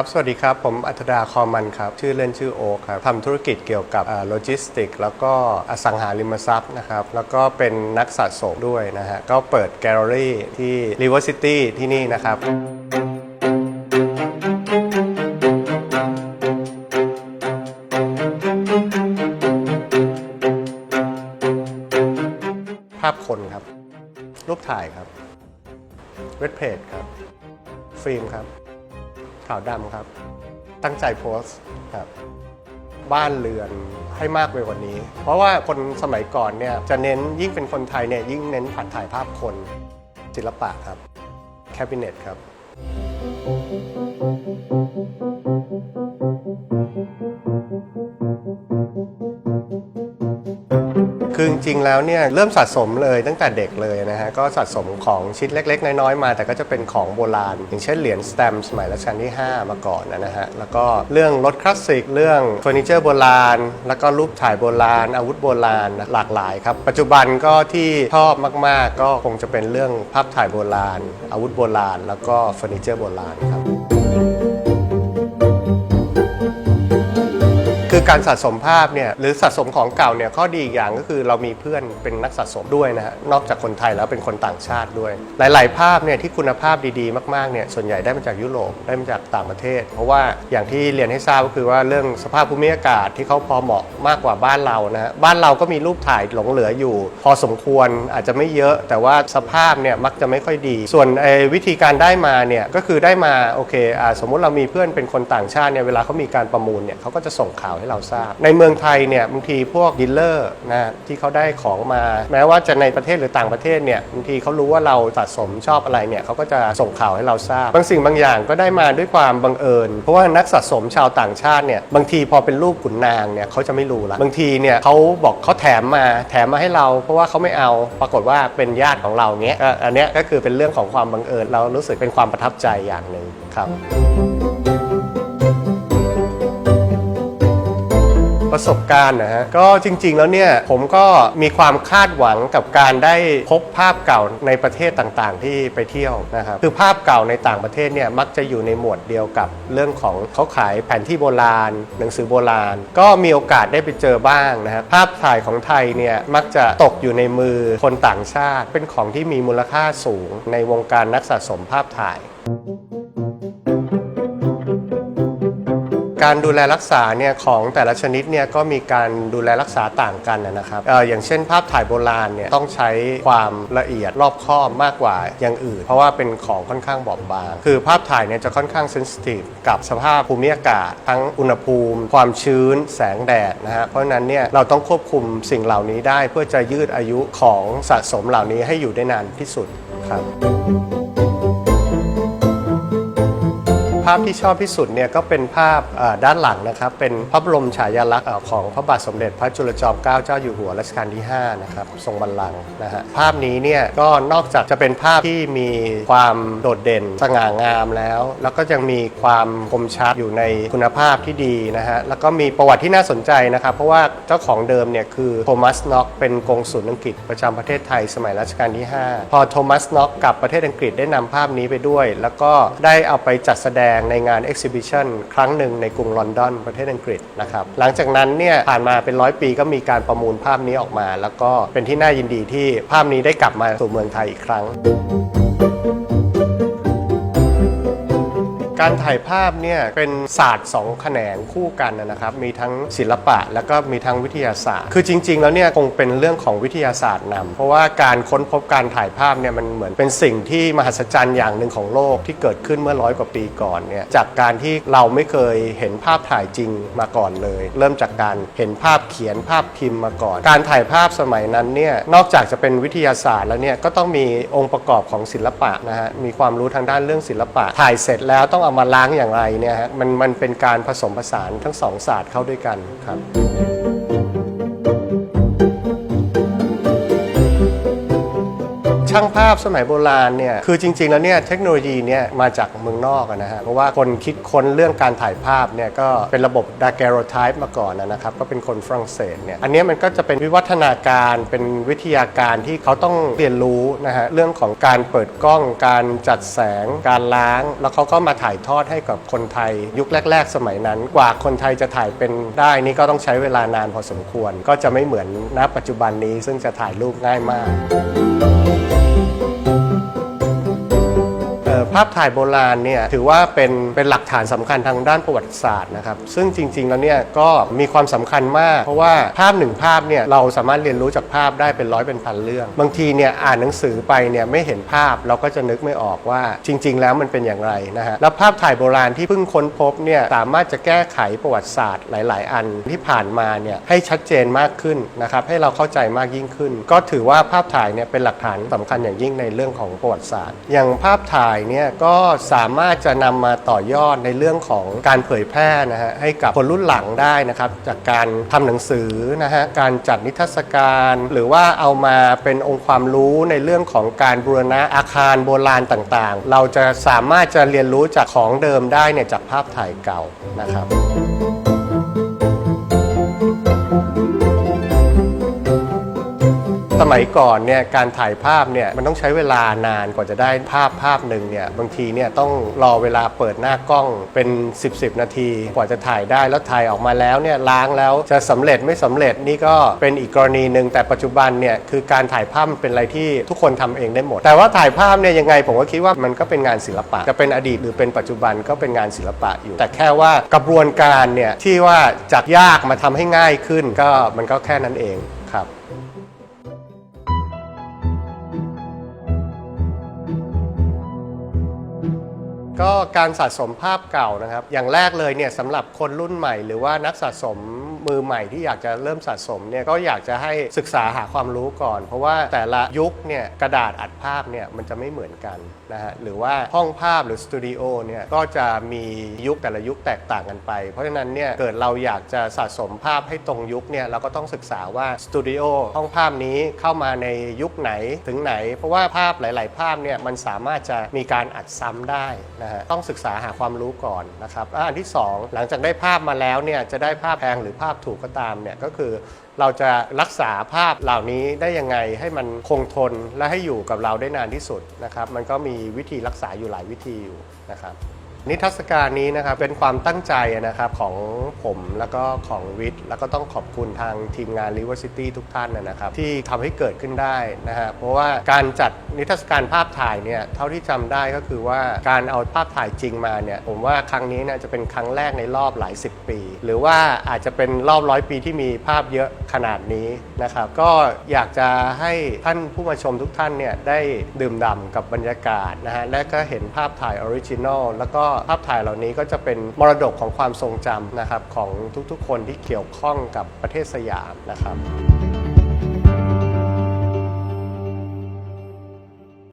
ครับ สวัสดีครับ ผมอัธดาคอมันครับ ชื่อเล่นชื่อโอคครับทำธุรกิจเกี่ยวกับโลจิสติก แล้วก็อสังหาริมทรัพย์นะครับ แล้วก็เป็นนักสะสมด้วยนะฮะ ก็เปิดแกลเลอรี่ที่ River City ที่นี่นะครับภาพคนครับ รูปถ่ายครับ เวทเพจครับ ฟิล์มครับ ขาวดำครับ ตั้งใจโพสต์ครับ บ้านเรือนให้มากไปกว่านี้ เพราะว่าคนสมัยก่อนเนี่ยจะเน้นยิ่งเป็นคนไทยเนี่ยยิ่งเน้นผ่านถ่ายภาพคนศิลปะครับแคบิเนตครับ คือจริงๆแล้วเนี่ยเริ่มสะสมเลยตั้งแต่เด็กเลยนะฮะก็สะสมของชิ้นเล็ก ๆ น้อยๆมา แต่ก็จะเป็นของโบราณ อย่างเช่นเหรียญสแตมป์สมัยรัชกาลที่ 5 มาก่อนนะฮะแล้วก็เรื่องรถคลาสสิกเรื่องเฟอร์นิเจอร์โบราณ แล้วก็รูปถ่ายโบราณ อาวุธโบราณหลากหลายครับ ปัจจุบันก็ที่ชอบมากๆ ก็คงจะเป็นเรื่องภาพถ่ายโบราณ อาวุธโบราณ แล้วก็เฟอร์นิเจอร์โบราณครับ คือการสะสมภาพเนี่ยหรือสะสมของเก่าเนี่ยข้อดีอีกอย่างก็คือเรามีเพื่อนเป็นนักสะสมด้วยนะฮะนอกจากคนไทยแล้วเป็นคนต่างชาติด้วย หลาย ๆ ภาพเนี่ยที่คุณภาพดีๆ มากๆเนี่ยส่วนใหญ่ได้มาจากยุโรปได้มาจากต่างประเทศ เพราะว่าอย่างที่เรียนให้ทราบก็คือว่าเรื่องสภาพภูมิอากาศที่เขาพอเหมาะมากกว่าบ้านเรานะฮะบ้านเราก็มีรูปถ่ายหลงเหลืออยู่ พอสมควรอาจจะไม่เยอะ แต่ว่าสภาพเนี่ยมักจะไม่ค่อยดี ส่วนไอ้วิธีการได้มาเนี่ยก็คือได้มาโอเคอสมมุติเรามีเพื่อนเป็นคนต่างชาติเนี่ยเวลาเขามีการประมูลเนี่ยเขาก็จะส่งข่าวให้เราทราบ ในเมืองไทยเนี่ยบางทีพวกดีลเลอร์นะที่เขาได้ของมา แม้ว่าจะในประเทศหรือต่างประเทศเนี่ยบางทีเขารู้ว่าเราสะสมชอบอะไรเนี่ยเขาก็จะส่งข่าวให้เราทราบ บางสิ่งบางอย่างก็ได้มาด้วยความบังเอิญ เพราะว่านักสะสมชาวต่างชาติเนี่ยบางทีพอเป็นรูปขุนนางเนี่ยเขาจะไม่รู้ละบางทีเนี่ยเขาบอกเขาแถมมาแถมมาให้เรา เพราะว่าเขาไม่เอาปรากฏว่าเป็นญาติของเราเนี้ยก็อันเนี้ยก็คือเป็นเรื่องของความบังเอิญเรารู้สึกเป็นความประทับใจอย่างหนึ่งครับ ประสบการณ์นะฮะก็จริง ๆ แล้วเนี่ยผมก็มีความคาดหวังกับการได้พบภาพเก่าในประเทศต่างๆ ที่ไปเที่ยวนะครับคือภาพเก่าในต่างประเทศเนี่ยมักจะอยู่ในหมวดเดียวกับเรื่องของเขาขายแผนที่โบราณ หนังสือโบราณ ก็มีโอกาสได้ไปเจอบ้างนะฮะภาพถ่ายของไทยเนี่ยมักจะตกอยู่ในมือคนต่างชาติ เป็นของที่มีมูลค่าสูงในวงการนักสะสมภาพถ่าย การดูแลรักษาเนี่ยของแต่ละชนิดเนี่ยก็มีการดูแลรักษาต่างกันนะครับอออย่างเช่น ภาพถ่ายโบราณเนี่ยต้องใช้ความละเอียดรอบคอบมากกว่าอย่างอื่น เพราะว่าเป็นของค่อนข้างบอบบาง คือภาพถ่ายเนี่ยจะค่อนข้างเซนซิทีฟกับสภาพภูมิอากาศ ทั้งอุณหภูมิ ความชื้น แสงแดดนะฮะเพราะฉะนั้นเนี่ยเราต้องควบคุมสิ่งเหล่านี้ได้ เพื่อจะยืดอายุของสะสมเหล่านี้ให้อยู่ได้นานที่สุดครับ ภาพที่ชอบที่สุดเนี่ยก็เป็นภาพด้านหลังนะครับ เป็นพระบรมฉายาลักษณ์ของพระบาทสมเด็จพระจุลจอมเกล้าเจ้าอยู่หัวรัชกาลที่5นะครับทรงบัลลังก์นะฮะภาพนี้เนี่ยก็นอกจากจะเป็นภาพที่มีความโดดเด่นสง่างามแล้ว แล้วก็ยังมีความคมชัดอยู่ในคุณภาพที่ดีนะฮะแล้วก็มีประวัติที่น่าสนใจนะครับ เพราะว่าเจ้าของเดิมเนี่ยคือโทมัสน็อกเป็นกงสุลอังกฤษประจำประเทศไทยสมัยรัชกาลที่ 5 พอโทมัสน็อกกลับประเทศอังกฤษได้นำภาพนี้ไปด้วย แล้วก็ได้เอาไปจัดแสดงในงาน Exhibition ครั้งหนึ่งในกรุงลอนดอนประเทศอังกฤษนะครับหลังจากนั้นเนี่ยผ่านมาเป็นร้อยปีก็มีการประมูลภาพนี้ออกมา แล้วก็เป็นที่น่ายินดีที่ภาพนี้ได้กลับมาสู่เมืองไทยอีกครั้ง การถ่ายภาพเนี่ยเป็นศาสตร์สองแขนงคู่กันนะครับ มีทั้งศิลปะแล้วก็มีทั้งวิทยาศาสตร์ คือจริง ๆ แล้วเนี่ยคงเป็นเรื่องของวิทยาศาสตร์นำเพราะว่าการค้นพบการถ่ายภาพเนี่ยมันเหมือนเป็นสิ่งที่มหัศจรรย์อย่างหนึ่งของโลกที่เกิดขึ้นเมื่อร้อยกว่าปีก่อนเนี่ยจากการที่เราไม่เคยเห็นภาพถ่ายจริงมาก่อนเลย เริ่มจากการเห็นภาพเขียนภาพพิมพ์มาก่อน การถ่ายภาพสมัยนั้นเนี่ยนอกจากจะเป็นวิทยาศาสตร์แล้วเนี่ยก็ต้องมีองค์ประกอบของศิลปะนะฮะมีความรู้ทางด้านเรื่องศิลปะถ่ายเสร็จแล้วต้องเอามาล้างอย่างไรเนี่ยฮะมันมันเป็นการผสมผสานทั้งสองศาสตร์เข้าด้วยกันครับ ช่างภาพสมัยโบราณเนี่ยคือจริง ๆ แล้วเนี่ยเทคโนโลยีเนี่ยมาจากเมืองนอกอะนะฮะเพราะว่าคนคิดค้นเรื่องการถ่ายภาพเนี่ยก็เป็นระบบดา g ก r o t y p e มาก่อนนะครับก็เป็นคนฝรั่งเศสเนี่ยอันนี้มันก็จะเป็นวิวัฒนาการเป็นวิทยาการที่เขาต้องเรียนรู้นะฮะเรื่องของการเปิดกล้องการจัดแสงการล้าง แล้วเขาก็มาถ่ายทอดให้กับคนไทยยุคแรก ๆ สมัยนั้น กว่าคนไทยจะถ่ายเป็นได้นี่ก็ต้องใช้เวลานานพอสมควร ก็จะไม่เหมือนณปัจจุบันนี้ซึ่งจะถ่ายรูปง่ายมาก ภาพถ่ายโบราณเนี่ยถือว่าเป็นเป็นหลักฐานสำคัญทางด้านประวัติศาสตร์นะครับซึ่งจริง ๆ แล้วเนี่ยก็มีความสำคัญมาก เพราะว่าภาพหนึ่งภาพเนี่ยเราสามารถเรียนรู้จากภาพได้เป็นร้อยเป็นพันเรื่อง บางทีเนี่ยอ่านหนังสือไปเนี่ยไม่เห็นภาพเราก็จะนึกไม่ออกว่าจริง ๆ แล้วมันเป็นอย่างไรนะฮะแล้วภาพถ่ายโบราณที่เพิ่งค้นพบเนี่ยสามารถจะแก้ไขประวัติศาสตร์หลาย ๆ อันที่ผ่านมาเนี่ยให้ชัดเจนมากขึ้นนะครับให้เราเข้าใจมากยิ่งขึ้น ก็ถือว่าภาพถ่ายเนี่ยเป็นหลักฐานสำคัญอย่างยิ่งในเรื่องของประวัติศาสตร์ อย่างภาพถ่ายเนี่ยก็สามารถจะนำมาต่อยอดในเรื่องของการเผยแพร่นะฮะให้กับคนรุ่นหลังได้นะครับจากการทำหนังสือนะฮะการจัดนิทรรศการ หรือว่าเอามาเป็นองค์ความรู้ในเรื่องของการบูรณะอาคารโบราณต่างๆ เราจะสามารถจะเรียนรู้จากของเดิมได้เนี่ยจากภาพถ่ายเก่านะครับ สมัยก่อนเนี่ยการถ่ายภาพเนี่ยมันต้องใช้เวลานานกว่าจะได้ภาพภาพหนึ่งเนี่ยบางทีเนี่ยต้องรอเวลาเปิดหน้ากล้องเป็น 10บสนาที กว่าจะถ่ายได้แล้วถ่ายออกมาแล้วเนี่ยล้างแล้วจะสำเร็จไม่สำเร็จนี่ก็เป็นอีกกรณีหนึ่งแต่ปัจจุบันเนี่ยคือการถ่ายภาพเป็นอะไรที่ทุกคนทำเองได้หมด แต่ว่าถ่ายภาพเนี่ยยังไงผมก็คิดว่ามันก็เป็นงานศิลปะ จะเป็นอดีตหรือเป็นปัจจุบันก็เป็นงานศิลปะอยู่ แต่แค่ว่ากระบวนการเนี่ยที่ว่าจากยากมาทำให้ง่ายขึ้นก็มันก็แค่นั้นเองครับ ก็การสะสมภาพเก่านะครับ อย่างแรกเลยเนี่ยสำหรับคนรุ่นใหม่ หรือว่านักสะสม มือใหม่ที่อยากจะเริ่มสะสมเนี่ยก็อยากจะให้ศึกษาหาความรู้ก่อน เพราะว่าแต่ละยุคเนี่ยกระดาษอัดภาพเนี่ยมันจะไม่เหมือนกันนะฮะหรือว่าห้องภาพหรือสตูดิโอเนี่ยก็จะมียุคแต่ละยุคแตกต่างกันไป เพราะฉะนั้นเนี่ยเกิดเราอยากจะสะสมภาพให้ตรงยุคเนี่ยเราก็ต้องศึกษาว่าสตูดิโอห้องภาพนี้เข้ามาในยุคไหนถึงไหน เพราะว่าภาพหลาย ๆ ภาพเนี่ยมันสามารถจะมีการอัดซ้ำได้นะฮะต้องศึกษาหาความรู้ก่อนนะครับอันที่ 2 หลังจากได้ภาพมาแล้วเนี่ยจะได้ภาพแพงหรือภาพถูกก็ตามเนี่ยก็คือเราจะรักษาภาพเหล่านี้ได้ยังไงให้มันคงทนและให้อยู่กับเราได้นานที่สุดนะครับ มันก็มีวิธีรักษาอยู่หลายวิธีอยู่นะครับ นิทรรศการนี้นะครับเป็นความตั้งใจนะครับของผมแล้วก็ของวิทย์ แล้วก็ต้องขอบคุณทางทีมงาน River City ทุกท่านนะครับ ที่ทำให้เกิดขึ้นได้นะฮะเพราะว่าการจัดนิทรรศการภาพถ่ายเนี่ยเท่าที่จำได้ก็คือว่าการเอาภาพถ่ายจริงมาเนี่ยผมว่าครั้งนี้เน่ยจะเป็นครั้งแรกในรอบหลายสิบปี หรือว่าอาจจะเป็นรอบร้อยปีที่มีภาพเยอะขนาดนี้นะครับ ก็อยากจะให้ท่านผู้มาชมทุกท่านเนี่ยได้ดื่มด่ำกับบรรยากาศนะฮะและก็เห็นภาพถ่ายออริจินอลแล้วก็ภาพถ่ายเหล่านี้ก็จะเป็นมรดกของความทรงจำนะครับของทุกๆ คนที่เกี่ยวข้องกับประเทศสยามนะครับ